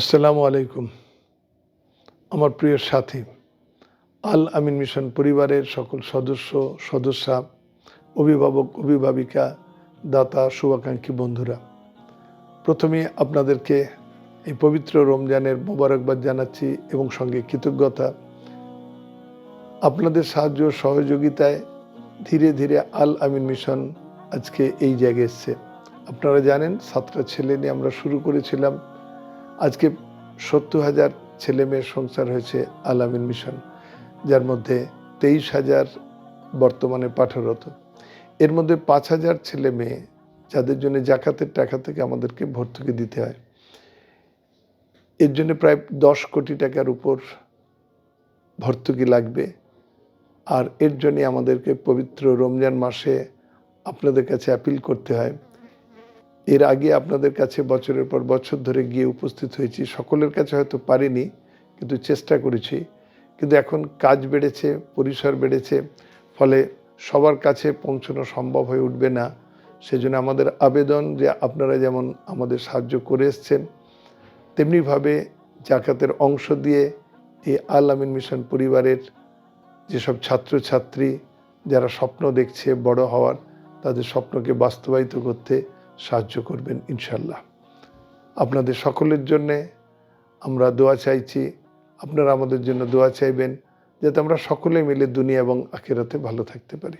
আসসালামু আলাইকুম। আমার প্রিয় সাথী, আল আমিন মিশন পরিবারের সকল সদস্য, সদস্যা, অভিভাবক, অভিভাবিকা, দাতা, শুভাকাঙ্ক্ষী বন্ধুরা, প্রথমে আপনাদেরকে এই পবিত্র রমজানের মোবারকবাদ জানাচ্ছি এবং সঙ্গে কৃতজ্ঞতা। আপনাদের সাহায্য সহযোগিতায় ধীরে ধীরে আল আমিন মিশন আজকে এই জায়গায় এসছে। আপনারা জানেন, সাতটা ছেলে নিয়ে আমরা শুরু করেছিলাম। আজকে সত্তর হাজার ছেলে মেয়ের সংসার হয়েছে আলামিন মিশন, যার মধ্যে তেইশ হাজার বর্তমানে পাঠরত। এর মধ্যে পাঁচ হাজার ছেলে মেয়ে, যাদের জন্য জাকাতের টাকা থেকে আমাদেরকে ভর্তুকি দিতে হয়। এর জন্য প্রায় দশ কোটি টাকার উপর ভর্তুকি লাগবে। আর এর জন্য আমাদেরকে পবিত্র রমজান মাসে আপনাদের কাছে অ্যাপিল করতে হয়। এর আগে আপনাদের কাছে বছরের পর বছর ধরে গিয়ে উপস্থিত হয়েছি। সকলের কাছে হয়তো পারিনি, কিন্তু চেষ্টা করেছি। কিন্তু এখন কাজ বেড়েছে, পরিসর বেড়েছে, ফলে সবার কাছে পৌঁছানো সম্ভব হয়ে উঠবে না। সেজন্য আমাদের আবেদন যে আপনারা যেমন আমাদের সাহায্য করে এসছেন, তেমনিভাবে জাকাতের অংশ দিয়ে এই আল আমিন মিশন পরিবারের যেসব ছাত্রছাত্রী, যারা স্বপ্ন দেখছে বড় হওয়ার, তাদের স্বপ্নকে বাস্তবায়িত করতে সাহায্য করবেন ইনশাল্লাহ আপনাদের সকলের জন্যে আমরা দোয়া চাইছি, আপনারা আমাদের জন্য দোয়া চাইবেন, যাতে আমরা সকলে মিলে দুনিয়া এবং আখেরাতে ভালো থাকতে পারি।